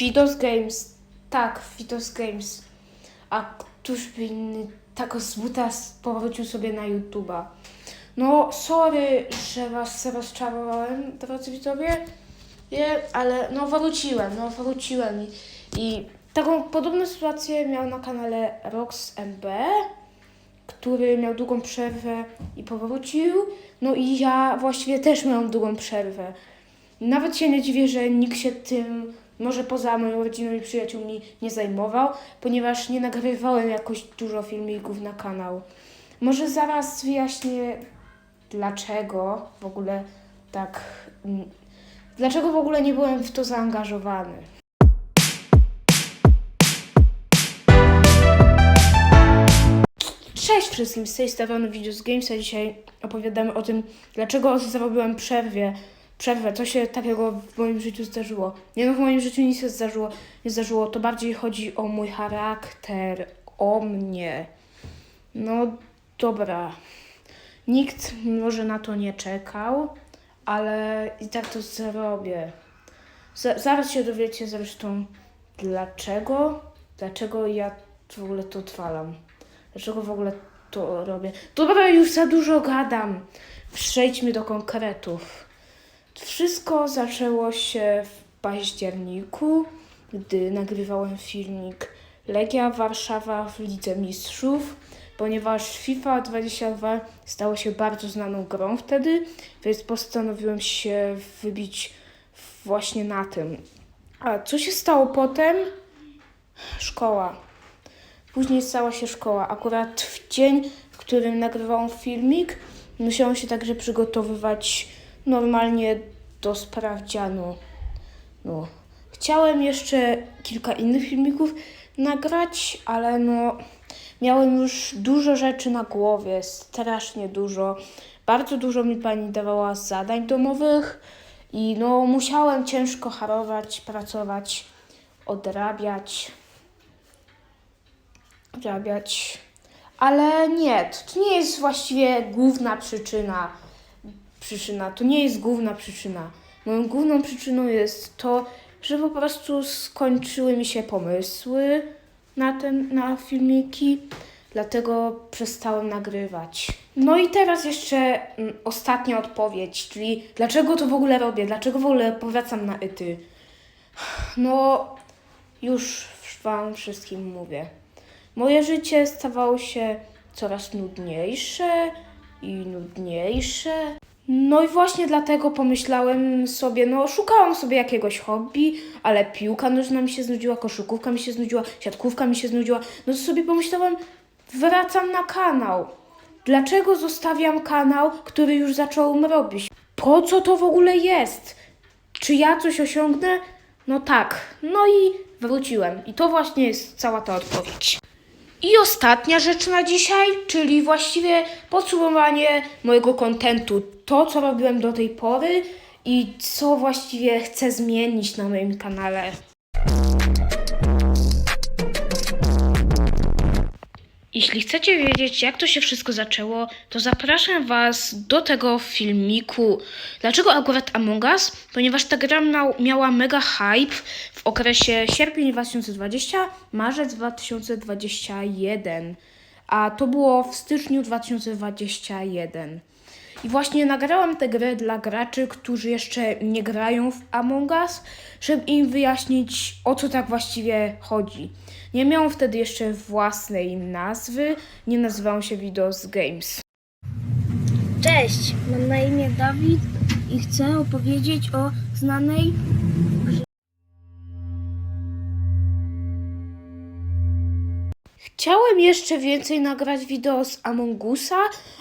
Fidos Games. Tak, Fidos Games. A któż by inny tak z buta powrócił sobie na YouTube'a. No, sorry, że was rozczarowałem, drodzy widzowie, nie, ale no wróciłem, no wróciłem i, i taką podobną sytuację miał na kanale RoxMB, który miał długą przerwę i powrócił, no i ja właściwie też miałam długą przerwę. Nawet się nie dziwię, że nikt się tym, może poza moją rodziną i przyjaciółmi, nie zajmował, ponieważ nie nagrywałem jakoś dużo filmików na kanał. Może zaraz wyjaśnię, dlaczego w ogóle tak. mm, Dlaczego w ogóle nie byłem w to zaangażowany. Cześć wszystkim, z tej strony Videos Games, a dzisiaj opowiadamy o tym, dlaczego zrobiłem przerwę, przerwę, co się takiego w moim życiu zdarzyło. Nie no, w moim życiu nic się zdarzyło, nie zdarzyło, to bardziej chodzi o mój charakter, o mnie. No dobra, nikt może na to nie czekał, ale i tak to zrobię. Z- zaraz się dowiecie zresztą dlaczego, dlaczego ja w ogóle to odwalam. Dlaczego w ogóle to robię? Dobra, już za dużo gadam. Przejdźmy do konkretów. Wszystko zaczęło się w październiku, gdy nagrywałem filmik Legia Warszawa w Lidze Mistrzów, ponieważ FIFA 22 stało się bardzo znaną grą wtedy, więc postanowiłem się wybić właśnie na tym. A co się stało potem? Szkoła. Później stała się szkoła. Akurat w dzień, w którym nagrywałam filmik, musiałam się także przygotowywać normalnie do sprawdzianu. No. Chciałem jeszcze kilka innych filmików nagrać, ale no miałem już dużo rzeczy na głowie, strasznie dużo. Bardzo dużo mi pani dawała zadań domowych i no musiałem ciężko harować, pracować, odrabiać odrabiać. Ale nie, to nie jest właściwie główna przyczyna. Przyczyna, to nie jest główna przyczyna. Moją główną przyczyną jest to, że po prostu skończyły mi się pomysły na ten, na filmiki, dlatego przestałem nagrywać. No i teraz jeszcze mm, ostatnia odpowiedź, czyli dlaczego to w ogóle robię, dlaczego w ogóle powracam na ety. No, już Wam wszystkim mówię. Moje życie stawało się coraz nudniejsze i nudniejsze. No i właśnie dlatego pomyślałem sobie, no szukałam sobie jakiegoś hobby, ale piłka nożna mi się znudziła, koszykówka mi się znudziła, siatkówka mi się znudziła. No to sobie pomyślałem, wracam na kanał. Dlaczego zostawiam kanał, który już zacząłem robić? Po co to w ogóle jest? Czy ja coś osiągnę? No tak. No i wróciłem. I to właśnie jest cała ta odpowiedź. I ostatnia rzecz na dzisiaj, czyli właściwie podsumowanie mojego kontentu. To, co robiłem do tej pory i co właściwie chcę zmienić na moim kanale. Jeśli chcecie wiedzieć, jak to się wszystko zaczęło, to zapraszam Was do tego filmiku. Dlaczego akurat Among Us? Ponieważ ta gra miał, miała mega hype w okresie sierpień 2020, marzec 2021, a to było w styczniu 2021. I właśnie nagrałam tę grę dla graczy, którzy jeszcze nie grają w Among Us, żeby im wyjaśnić o co tak właściwie chodzi. Nie miałam wtedy jeszcze własnej nazwy, nie nazywałam się Videos Games. Cześć, mam na imię Dawid i chcę opowiedzieć o znanej Chciałem jeszcze więcej nagrać wideo z Among Usa,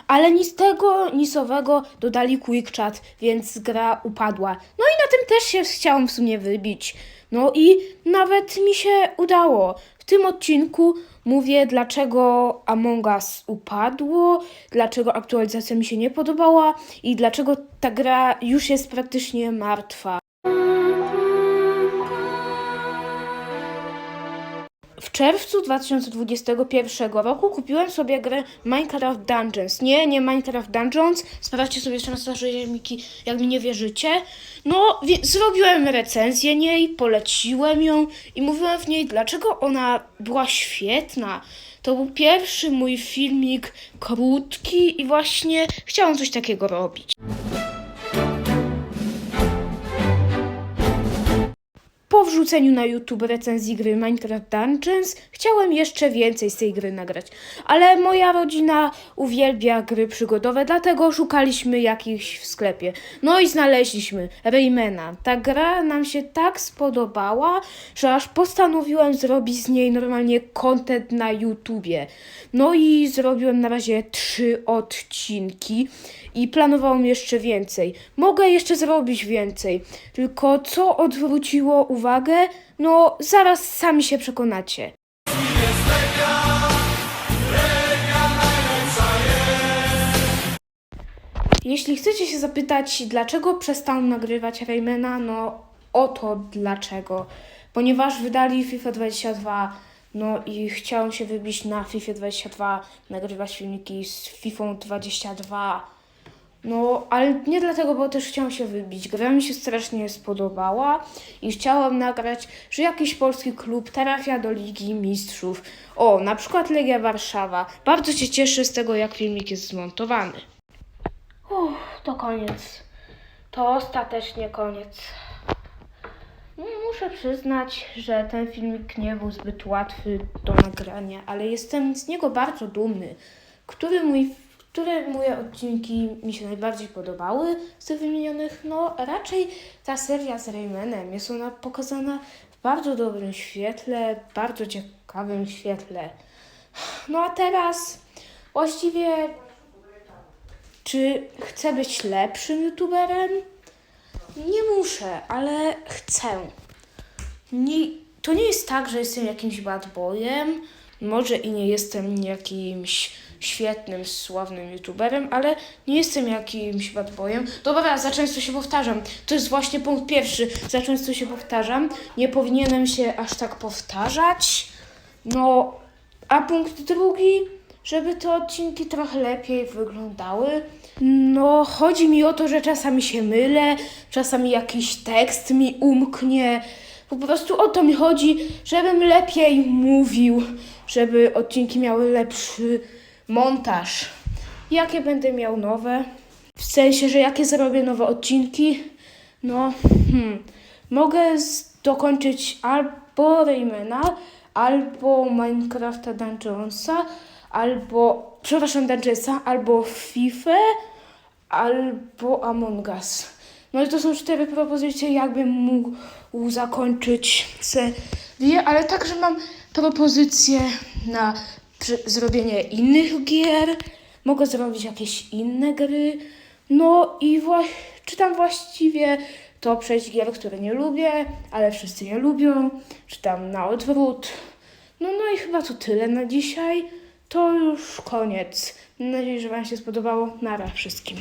ale nic tego, nic owego dodali Quick Chat, więc gra upadła. No i na tym też się chciałam w sumie wybić. No i nawet mi się udało. W tym odcinku mówię, dlaczego Among Us upadło, dlaczego aktualizacja mi się nie podobała i dlaczego ta gra już jest praktycznie martwa. Czerwcu 2021 roku kupiłem sobie grę Minecraft Dungeons. Nie, nie Minecraft Dungeons. Sprawdźcie sobie jeszcze na starze ziemniki, jak mi nie wierzycie. No, zrobiłem recenzję niej, poleciłem ją i mówiłem w niej, dlaczego ona była świetna. To był pierwszy mój filmik krótki i właśnie chciałam coś takiego robić. Wrzuceniu na YouTube recenzji gry Minecraft Dungeons chciałem jeszcze więcej z tej gry nagrać, ale moja rodzina uwielbia gry przygodowe, dlatego szukaliśmy jakichś w sklepie. No i znaleźliśmy Raymana. Ta gra nam się tak spodobała, że aż postanowiłem zrobić z niej normalnie content na YouTubie. No i zrobiłem na razie trzy odcinki i planowałem jeszcze więcej. Mogę jeszcze zrobić więcej, tylko co odwróciło uwagę, no zaraz sami się przekonacie. Jeśli chcecie się zapytać, dlaczego przestałem nagrywać Raymana, no oto dlaczego. Ponieważ wydali FIFA 22, no i chciałem się wybić na FIFA 22, nagrywać filmiki z FIFA 22. No, ale nie dlatego, bo też chciałam się wybić. Gra mi się strasznie spodobała i chciałam nagrać, że jakiś polski klub trafia do Ligi Mistrzów. O, na przykład Legia Warszawa. Bardzo się cieszę z tego, jak filmik jest zmontowany. Uff, to koniec. To ostatecznie koniec. No, Muszę przyznać, że ten filmik nie był zbyt łatwy do nagrania, ale jestem z niego bardzo dumny. Który mój, które moje odcinki mi się najbardziej podobały z tych wymienionych? No, raczej ta seria z Raymanem. Jest ona pokazana w bardzo dobrym świetle, bardzo ciekawym świetle. No a teraz właściwie czy chcę być lepszym youtuberem? Nie muszę, ale chcę. Nie, to nie jest tak, że jestem jakimś bad boyem. Może i nie jestem jakimś świetnym, sławnym youtuberem, ale nie jestem jakimś bad boyem. Dobra, za często się powtarzam. To jest właśnie punkt pierwszy. Za często się powtarzam. Nie powinienem się aż tak powtarzać. No, a punkt drugi, żeby te odcinki trochę lepiej wyglądały. No, chodzi mi o to, że czasami się mylę, czasami jakiś tekst mi umknie. Po prostu o to mi chodzi, żebym lepiej mówił, żeby odcinki miały lepszy montaż. Jakie będę miał nowe? W sensie, że jakie zrobię nowe odcinki? No, hmm, mogę dokończyć albo Raymana, albo Minecrafta Dungeonsa, albo, przepraszam, Dungeonsa, albo FIFA, albo Among Us. No i to są cztery propozycje, jakbym mógł zakończyć serię, ale także mam propozycje na zrobienie innych gier. Mogę zrobić jakieś inne gry. No i wła- czytam właściwie to przejść gier, które nie lubię, ale wszyscy je lubią. Czytam na odwrót. No, no i chyba to tyle na dzisiaj. To już koniec. Mam nadzieję, że Wam się spodobało. Nara wszystkim.